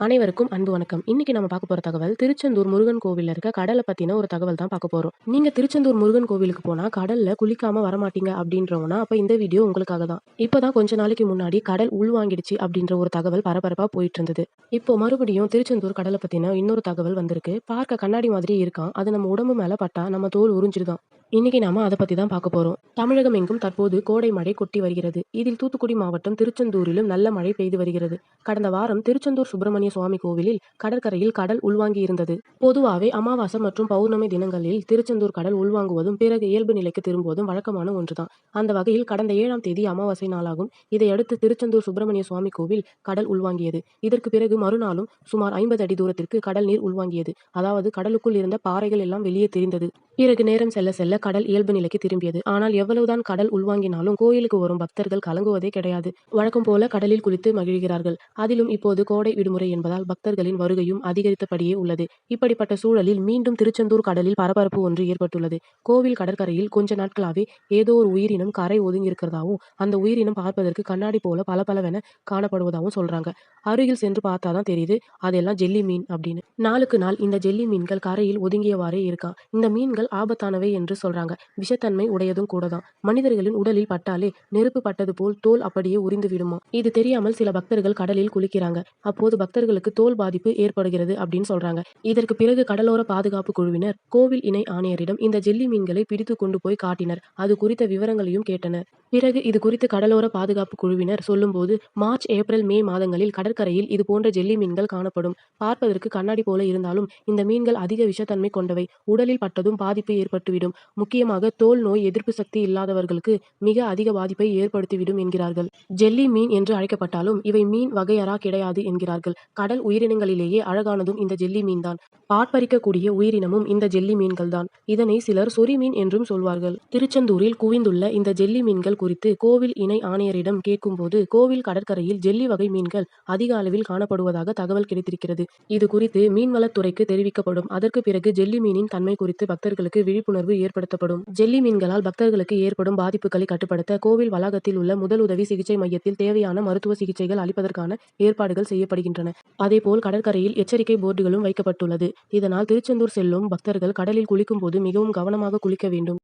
அனைவருக்கும் அன்பு வணக்கம். இன்னைக்கு நம்ம பார்க்க போற தகவல் திருச்செந்தூர் முருகன் கோவிலில் இருக்க கடலை பத்தின ஒரு தகவல் தான் பார்க்க போறோம். நீங்க திருச்செந்தூர் முருகன் கோவிலுக்கு போனா கடல்ல குளிக்காம வரமாட்டீங்க அப்படின்றவனா அப்ப இந்த வீடியோ உங்களுக்காக தான். இப்பதான் கொஞ்ச நாளைக்கு முன்னாடி கடல் உள்வாங்கிடுச்சு அப்படின்ற ஒரு தகவல் பரபரப்பா போயிட்டு இருந்தது இப்போ மறுபடியும் திருச்செந்தூர் கடலை பத்தின இன்னொரு தகவல் வந்திருக்கு. பார்க்க கண்ணாடி மாதிரி இருக்கான். அது நம்ம உடம்பு மேல பட்டா நம்ம தோல் உறிஞ்சிருதான். இன்னைக்கு நாம அதை பத்தி தான் பார்க்க போறோம். தமிழகம் எங்கும் தற்போது கோடை மழை கொட்டி வருகிறது. இதில் தூத்துக்குடி மாவட்டம் திருச்செந்தூரிலும் நல்ல மழை பெய்து வருகிறது. கடந்த வாரம் திருச்செந்தூர் சுப்பிரமணிய சுவாமி கோவிலில் கடற்கரையில் கடல் உள்வாங்கி இருந்தது. பொதுவாகவே அமாவாசை மற்றும் பௌர்ணமி தினங்களில் திருச்செந்தூர் கடல் உள்வாங்குவதும் பிறகு இயல்பு நிலைக்கு திரும்புவதும் வழக்கமான ஒன்றுதான். அந்த வகையில் கடந்த ஏழாம் தேதி அமாவாசை நாளாகும். இதையடுத்து திருச்செந்தூர் சுப்பிரமணிய சுவாமி கோவில் கடல் உள்வாங்கியது. இதற்கு பிறகு மறுநாளும் சுமார் ஐம்பது அடி தூரத்திற்கு கடல் நீர் உள்வாங்கியது. அதாவது கடலுக்குள் இருந்த பாறைகள் எல்லாம் வெளியே தெரிந்தது. பிறகு நேரம் செல்ல செல்ல கடல் இயல்பு நிலைக்கு திரும்பியது. ஆனால் எவ்வளவுதான் கடல் உள்வாங்கினாலும் கோயிலுக்கு வரும் பக்தர்கள் கலங்குவதே கிடையாது. வழக்கம் போல கடலில் குளித்து மகிழ்கிறார்கள். அதிலும் இப்போது கோடை விடுமுறை என்பதால் பக்தர்களின் வருகையும் அதிகரித்தபடியே உள்ளது. இப்படிப்பட்ட சூழலில் மீண்டும் திருச்செந்தூர் கடலில் பரபரப்பு ஒன்று ஏற்பட்டுள்ளது. கோவில் கடற்கரையில் கொஞ்ச நாட்களாவே ஏதோ ஒரு உயிரினம் கரை ஒதுங்கி இருக்கிறதாவும் அந்த உயிரினம் பார்ப்பதற்கு கண்ணாடி போல பளபளவென காணப்படுவதாகவும் சொல்றாங்க. அருகில் சென்று பார்த்தாதான் தெரியுது அதெல்லாம் ஜெல்லி மீன் அப்படின்னு. நாளுக்கு நாள் இந்த ஜெல்லி மீன்கள் கரையில் ஒதுங்கியவாறே இருக்கா. இந்த மீன்கள் ஆபத்தானவை என்று சொல்றாங்க. விஷத்தன்மை உடையதும் கூட தான் மனிதர்களின் உடலில் பட்டாலே நெருப்பு பட்டது போல் தோல் அப்படியே உறிந்து விடுமா? இது தெரியாமல் சில பக்தர்கள் கடலில் குளிக்கிறாங்க. அப்போது பக்தர்களுக்கு தோல் பாதிப்பு ஏற்படுகிறது அப்படின்னு சொல்றாங்க. இதற்கு பிறகு கடலோர பாதுகாப்பு குழுவினர் கோவில் இணை ஆணையரிடம் இந்த ஜெல்லி மீன்களை பிடித்து கொண்டு போய் காட்டினர். அது குறித்த விவரங்களையும் கேட்டனர். பிறகு இது குறித்து கடலோர பாதுகாப்பு குழுவினர் சொல்லும்போது மார்ச் ஏப்ரல் மே மாதங்களில் கடற்கரையில் இது போன்ற ஜெல்லி மீன்கள் காணப்படும். பார்ப்பதற்கு கண்ணாடி போல இருந்தாலும் இந்த மீன்கள் அதிக விஷத்தன்மை கொண்டவை. உடலில் பட்டதும் பாதிப்பு ஏற்பட்டுவிடும். முக்கியமாக தோல் நோய் எதிர்ப்பு சக்தி இல்லாதவர்களுக்கு மிக அதிக பாதிப்பை ஏற்படுத்திவிடும் என்கிறார்கள். ஜெல்லி மீன் என்று அழைக்கப்பட்டாலும் இவை மீன் வகையறா கிடையாது என்கிறார்கள். கடல் உயிரினங்களிலேயே அழகானதும் இந்த ஜெல்லி மீன் தான் ஆட்பறிக்கக்கூடிய உயிரினமும் இந்த ஜெல்லி மீன்கள் தான் இதனை சிலர் சொறி மீன் என்றும் சொல்வார்கள். திருச்செந்தூரில் குவிந்துள்ள இந்த ஜெல்லி மீன்கள் குறித்து கோவில் இணை ஆணையரிடம் கேட்கும்போது கோவில் கடற்கரையில் ஜெல்லி வகை மீன்கள் அதிக அளவில் காணப்படுவதாக தகவல் கிடைத்திருக்கிறது. இது குறித்து மீன்வளத்துறைக்கு தெரிவிக்கப்படும். அதற்கு பிறகு ஜெல்லி மீனின் தன்மை குறித்து பக்தர்களுக்கு விழிப்புணர்வு ஏற்படுத்தப்படும். ஜெல்லி மீன்களால் பக்தர்களுக்கு ஏற்படும் பாதிப்புகளை கட்டுப்படுத்த கோவில் வளாகத்தில் உள்ள முதலுதவி சிகிச்சை மையத்தில் தேவையான மருத்துவ சிகிச்சைகள் அளிப்பதற்கான ஏற்பாடுகள் செய்யப்படுகின்றன. அதேபோல் கடற்கரையில் எச்சரிக்கை போர்டுகளும் வைக்கப்பட்டுள்ளது. இதனால் திருச்செந்தூர் செல்லும் பக்தர்கள் கடலில் குளிக்கும் போது மிகவும் கவனமாக குளிக்க வேண்டும்.